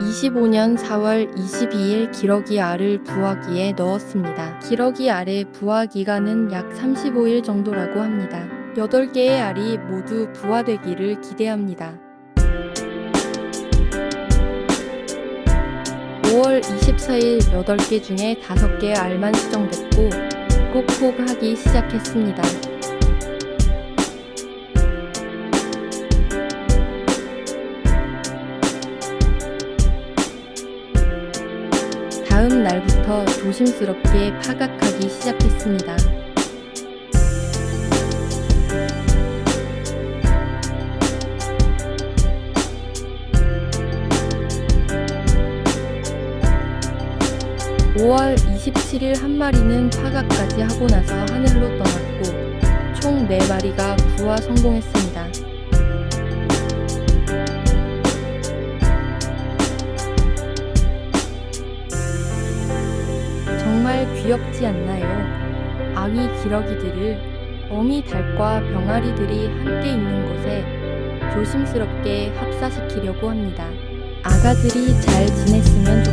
25년 4월 22일 기러기 알을 부화기에 넣었습니다. 기러기 알의 부화 기간은 약 35일 정도라고 합니다. 8개의 알이 모두 부화되기를 기대합니다. 5월 24일 8개 중에 5개 알만 수정됐고 꼭꼭 하기 시작했습니다. 다음 날부터 조심스럽게 파각하기 시작했습니다. (5월 27일) 한 마리는 파각까지 하고 나서 하늘로 떠났고 총 4마리가 부화 성공했습니다. 귀엽지 않나요? 아기 기러기들을 어미 닭과 병아리들이 함께 있는 곳에 조심스럽게 합사시키려고 합니다. 아가들이 잘 지냈으면 좋겠네요.